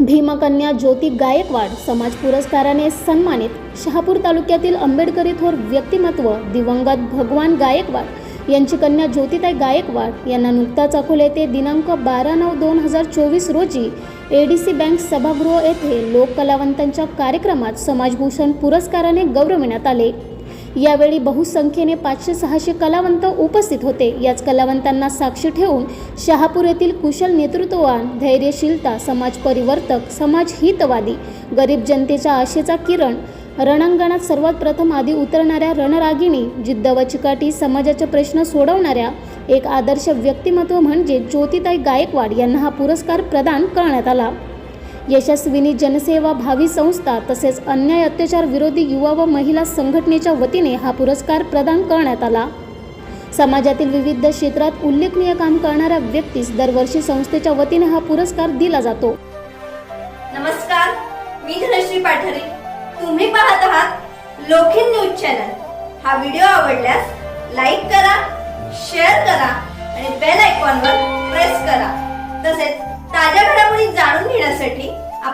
भीमकन्या ज्योती गायकवाड समाज पुरस्काराने सन्मानित शहापूर तालुक्यातील आंबेडकरी थोर व्यक्तिमत्व दिवंगत भगवान गायकवाड यांची कन्या ज्योतिताई गायकवाड यांना नुकताच अकोला येथे दिनांक बारा नऊ दोन हजार चोवीस रोजी ए डी सी बँक सभागृह येथे लोककलावंतांच्या कार्यक्रमात समाजभूषण पुरस्काराने गौरविण्यात आले. यावेळी बहुसंख्येने पाचशे सहाशे कलावंत उपस्थित होते. याच कलावंतांना साक्षी ठेवून शहापूर येथील कुशल नेतृत्ववान धैर्यशीलता समाज परिवर्तक समाज हितवादी गरीब जनतेच्या आशेचा किरण रणांगणात सर्वात प्रथम आधी उतरणाऱ्या रणरागिणी जिद्द व चिकाटी समाजाचे प्रश्न सोडवणाऱ्या एक आदर्श व्यक्तिमत्व म्हणजे ज्योतिताई गायकवाड यांना हा पुरस्कार प्रदान करण्यात आला. यशस्विनी जनसेवा भावी संस्था तसेच अन्याय अत्याचार विरोधी युवा व महिला संघटनेच्या वतीने हा पुरस्कार प्रदान करण्यात आला. समाजातील विविध क्षेत्रात उल्लेखनीय काम करणाऱ्या व्यक्तीस दरवर्षी संस्थेच्या वतीने हा पुरस्कार दिला जातो. नमस्कार मी धनश्री पाठारे. तुम्ही पाहत आहात लोखिन न्यूज चॅनल. हा व्हिडिओ आवडल्यास लाईक करा शेअर करा आणि बेल आयकॉनवर प्रेस करा.